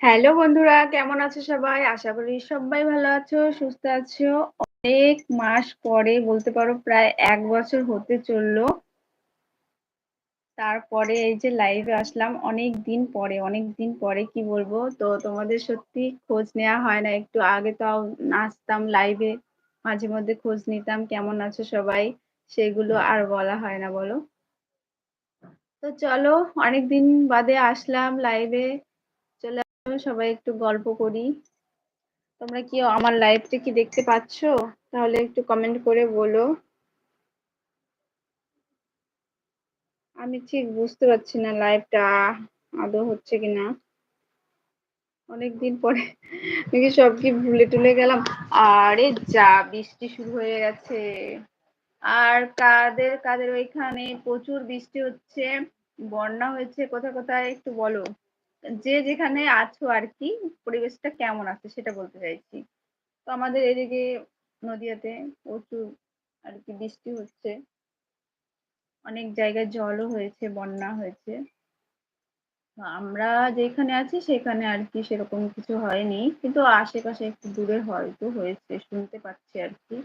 Hello বন্ধুরা কেমন আছো সবাই? আশা করি সবাই ভালো আছো, সুস্থ আছো। অনেক মাস পরে বলতে পারো প্রায় এক বছর হতে চলল তারপরে এই যে লাইভে আসলাম অনেকদিন পরে, অনেকদিন পরে কি বলব? তো তোমাদের সত্যি খোঁজ নেওয়া হয় না। একটু আগে তাও আসতাম লাইভে, মাঝে মধ্যে খোঁজ নিতাম কেমন আছো সবাই? সেগুলো আর বলা হয় না বলো? তো চলো অনেকদিন বাদে আসলাম লাইভে। সবাই একটু গল্প করি। তোমরা কি আমার লাইভটা কি দেখতে পাচ্ছ? তাহলে একটু কমেন্ট করে বলো। আমি ঠিক বুঝতে পারছি না লাইভটা আদৌ হচ্ছে কিনা। অনেকদিন পরে নাকি সব কি ভুলে টুলে গেলাম? আরে যা বৃষ্টি শুরু হয়ে গেছে। আর কাদের কাদের ওইখানে প্রচুর বৃষ্টি হচ্ছে, বন্যা হয়েছে কোথায় কোথায় একটু বলো? যে যেখানে আছো আর কি পরিবেশটা কেমন আছে সেটা বলতে চাইছি। তো আমাদের এদিকে নদীয়াতে প্রচুর আর কি বৃষ্টি হচ্ছে। অনেক জায়গায় জলও হয়েছে, বন্যা হয়েছে। আমরা যেখানে আছি সেখানে আর কি সেরকম কিছু হয়নি। কিন্তু আশেপাশে একটু দূরে হয়তো হয়েছে শুনতে পাচ্ছি আর কি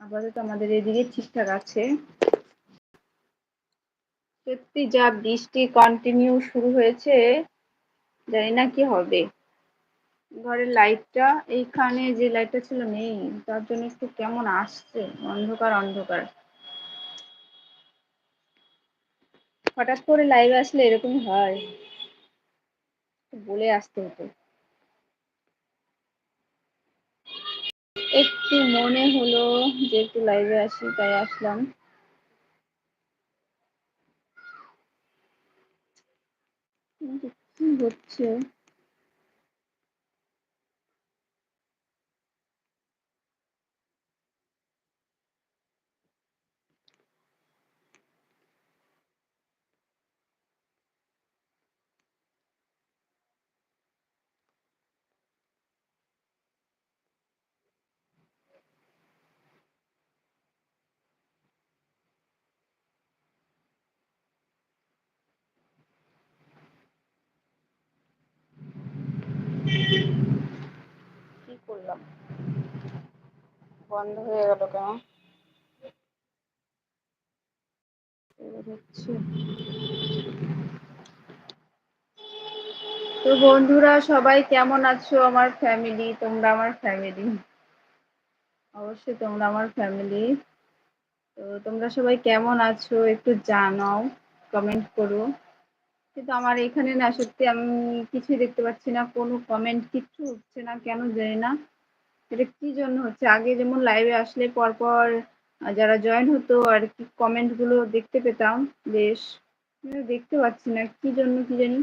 আপাতত আমাদের এদিকে ঠিকঠাক আছে। সত্যি যা বৃষ্টি কন্টিনিউ শুরু হয়েছে, জানি না কি হবে? ঘরের লাইটটা এইখানে যে লাইটটা ছিল নেই। তার জন্য একটু কেমন আসছে অন্ধকার, অন্ধকার। হঠাৎ করে লাইভে আসলে এরকমই হয়। বলে আসতে হতো। একটু মনে হলো যে একটু লাইভে আসি তাই আসলাম। কি হচ্ছে? কি করলাম? বন্ধ হয়ে গেল কেন? তো বন্ধুরা সবাই কেমন আছো? আমার ফ্যামিলি, তোমরা আমার ফ্যামিলি। অবশ্যই তোমরা আমার ফ্যামিলি। তো তোমরা সবাই কেমন আছো? একটু জানাও, কমেন্ট করো। কিন্তু আমার এখানে না সত্যি আমি কিছুই দেখতে পাচ্ছি না। কোনো কমেন্ট কিচ্ছু উঠছে না। কেন জানি না। এটা কি জন্য হচ্ছে? আগে যেমন লাইভে আসলে পরপর যারা জয়েন হতো আরকি কমেন্টগুলো দেখতে পেতাম বেশ। দেখতে পাচ্ছি না। কি জন্য কি জানি?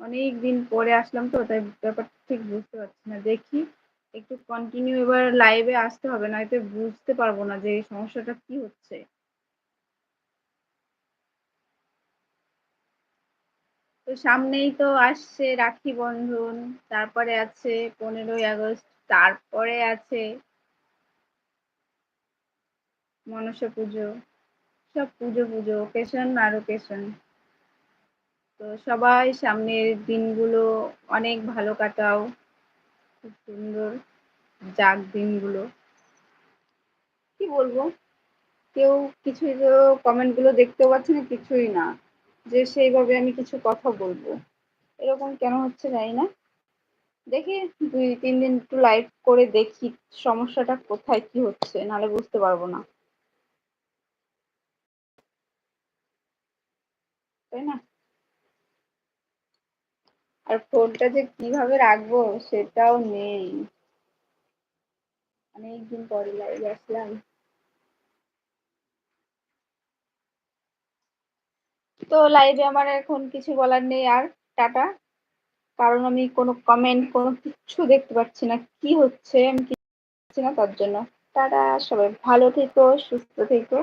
অনেক দিন পরে আসলাম তো তাই ব্যাপারটা ঠিক বুঝতে পারছি না। দেখি একটু কন্টিনিউ এবার লাইভে আসতে হবে নয়তো বুঝতে পারব না যে এই সমস্যাটা কি হচ্ছে। তো সামনেই তো আসছে রাখি বন্ধন, তারপরে আছে ১৫ই আগস্ট, তারপরে আছে মনসা পুজো। সব পুজো, পুজো অকেশন আর অকেশন। তো সবাই সামনের দিনগুলো অনেক ভালো কাটাও। খুব সুন্দর যাক দিনগুলো। কি বলব? কেউ কিছুই তো কমেন্টগুলো দেখতেও পাচ্ছে না, কিছুই না। যে সেইভাবে আমি কিছু কথা বলব। এরকম কেন হচ্ছে জানি না। দেখি ২-৩ দিন একটু লাইভ করে দেখি সমস্যাটা কোথায় কি হচ্ছে, নাহলে বুঝতে পারব না। তাই না? আর ফোনটা যে কীভাবে রাখব সেটাও নেই। অনেকদিন পরে লাইভে আসলাম। তো লাইভে আমার এখন কিছু বলার নেই আর। টাটা। কারণ আমি কোনো কমেন্ট কোনো কিছু দেখতে পাচ্ছি না। কি হচ্ছে আমি পাচ্ছি না তার জন্য। তারা সবাই ভালো থেকো, সুস্থ থেকো।